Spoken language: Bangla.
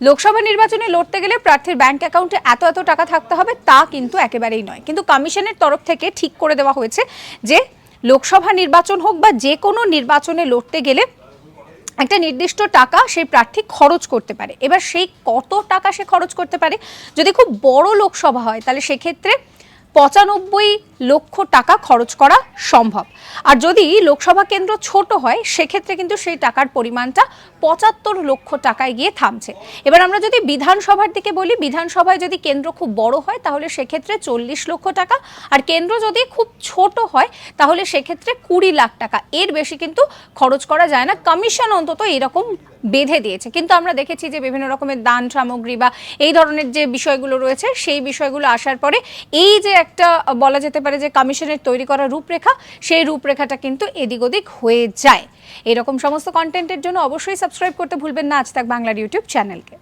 লোকসভা নির্বাচনে লড়তে গেলে প্রার্থীর ব্যাংক অ্যাকাউন্টে এত এত টাকা থাকতে হবে, তা কিন্তু একেবারেই নয়। কিন্তু কমিশনের তরফ থেকে ঠিক করে দেওয়া হয়েছে যে, লোকসভা নির্বাচন হোক বা যে কোনো নির্বাচনে লড়তে গেলে একটা নির্দিষ্ট টাকা সেই প্রার্থী খরচ করতে পারে। এবার সেই কত টাকা সে খরচ করতে পারে, যদি খুব বড় লোকসভা হয়, তাহলে সেক্ষেত্রে পঁচানব্বই লক্ষ টাকা খরচ করা সম্ভব। আর যদি লোকসভা কেন্দ্র ছোট হয়, সেক্ষেত্রে কিন্তু সেই টাকার পরিমাণটা পঁচাত্তর লক্ষ টাকায় গিয়ে থামছে। এবার আমরা যদি বিধানসভার দিকে বলি, বিধানসভায় যদি কেন্দ্র খুব বড় হয়, তাহলে সেক্ষেত্রে চল্লিশ লক্ষ টাকা। আর কেন্দ্র যদি খুব ছোট হয়, তাহলে সেক্ষেত্রে কুড়ি লাখ টাকা। এর বেশি কিন্তু খরচ করা যায় না। কমিশন অন্তত এরকম বেঁধে দিয়েছে। কিন্তু আমরা দেখেছি যে বিভিন্ন রকমের দান সামগ্রী বা এই ধরনের যে বিষয়গুলো রয়েছে, সেই বিষয়গুলো আসার পরে এই যে একটা, বলা যেতে পারে যে কমিশনের তৈরি করা রূপরেখা, সেই রূপরেখাটা কিন্তু এদিক ওদিক হয়ে যায়। এরকম সমস্ত কন্টেন্টের জন্য অবশ্যই সাবস্ক্রাইব করতে ভুলবেন না। আজ তাক বাংলার ইউটিউব চ্যানেলকে